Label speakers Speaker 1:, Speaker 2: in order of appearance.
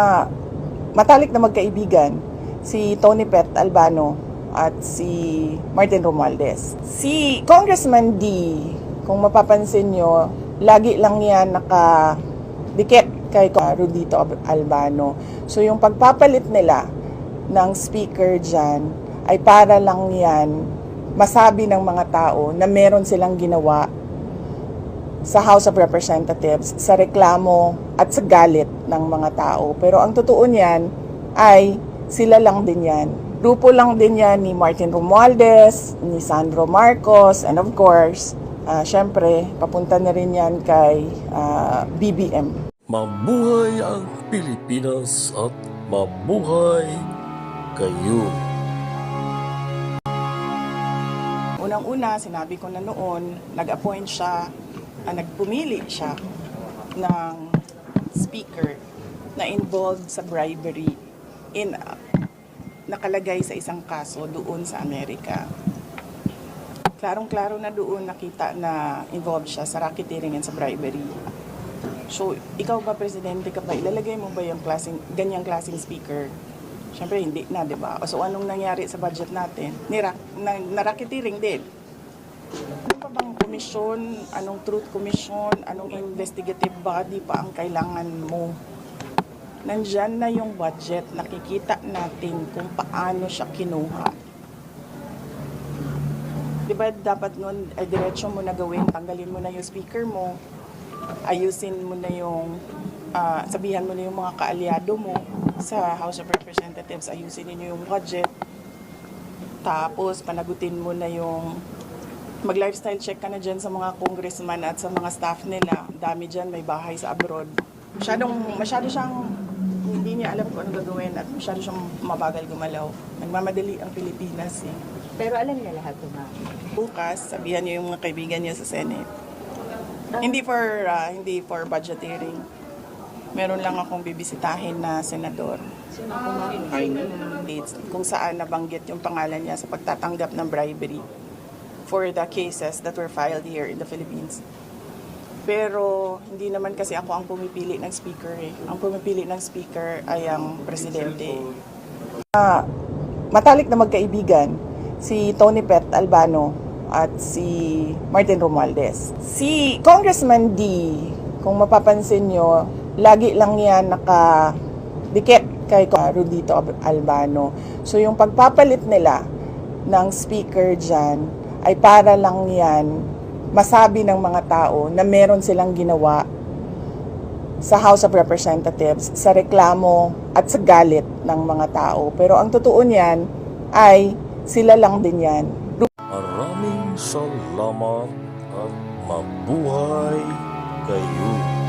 Speaker 1: Ah, matalik na magkaibigan si Tony Pet Albano at si Martin Romualdez. Si Congressman D, kung mapapansin nyo, lagi lang yan nakadikit kay Rudito Albano. So yung pagpapalit nila ng speaker dyan ay para lang yan masabi ng mga tao na meron silang ginawa sa House of Representatives sa reklamo at sa galit ng mga tao. Pero ang totoo niyan ay sila lang din yan. Grupo lang din yan ni Martin Romualdez, ni Sandro Marcos, and of course, ah, syempre, papunta na rin yan kay ah, BBM.
Speaker 2: Mabuhay ang Pilipinas at mabuhay kayo.
Speaker 1: Unang-una, sinabi ko na noon, nag-appoint siya, ah, nagpumili siya ng speaker na involved sa bribery in ah, nakalagay sa isang kaso doon sa Amerika. Klarong-klaro na doon nakita na involved siya sa racketeering and sa bribery. So, ikaw ba, Presidente ka ba, ilalagay mo ba yung klaseng, ganyang klaseng speaker? Siyempre, hindi na, di ba? So, anong nangyari sa budget natin? Nira, na, narakitiring din. Ano pa bang komisyon? Anong truth commission? Anong investigative body pa ang kailangan mo? Nandyan na yung budget. Nakikita natin kung paano siya kinuha. Di ba dapat nun, ay diretso mo na gawin, tanggalin mo na yung speaker mo, ayusin mo na yung, ah, sabihan mo na yung mga kaalyado mo sa House of Representatives, ayusin ninyo yung budget, tapos panagutin mo na yung mag-lifestyle check ka na dyan sa mga congressman at sa mga staff nila. Dami dyan, may bahay sa abroad. Masyadong, masyado siyang, hindi niya alam kung ano gagawin at masyado siyang mabagal gumalaw. Nagmamadali ang Pilipinas eh.
Speaker 3: Pero alam niya lahat ito, ma'am.
Speaker 1: Bukas, sabihan niyo yung mga kaibigan niya sa Senate. Hindi for ah, hindi for budgeteering. Meron lang akong bibisitahin na senador.
Speaker 3: Sino po, ma'am?
Speaker 1: States kung saan nabanggit yung pangalan niya sa pagtatanggap ng bribery for the cases that were filed here in the Philippines. Pero hindi naman kasi ako ang pumipili ng speaker eh. Ang pumipili ng speaker ay ang presidente. Ah, matalik na magkaibigan si Tony Pet Albano at si Martin Romualdez. Si Congressman D, kung mapapansin nyo, lagi lang yan nakadikit kay Rudito Albano. So yung pagpapalit nila ng speaker dyan ay para lang yan masabi ng mga tao na meron silang ginawa sa House of Representatives sa reklamo at sa galit ng mga tao. Pero ang totoo niyan ay sila lang din yan.
Speaker 2: Maraming salamat at mabuhay kayo.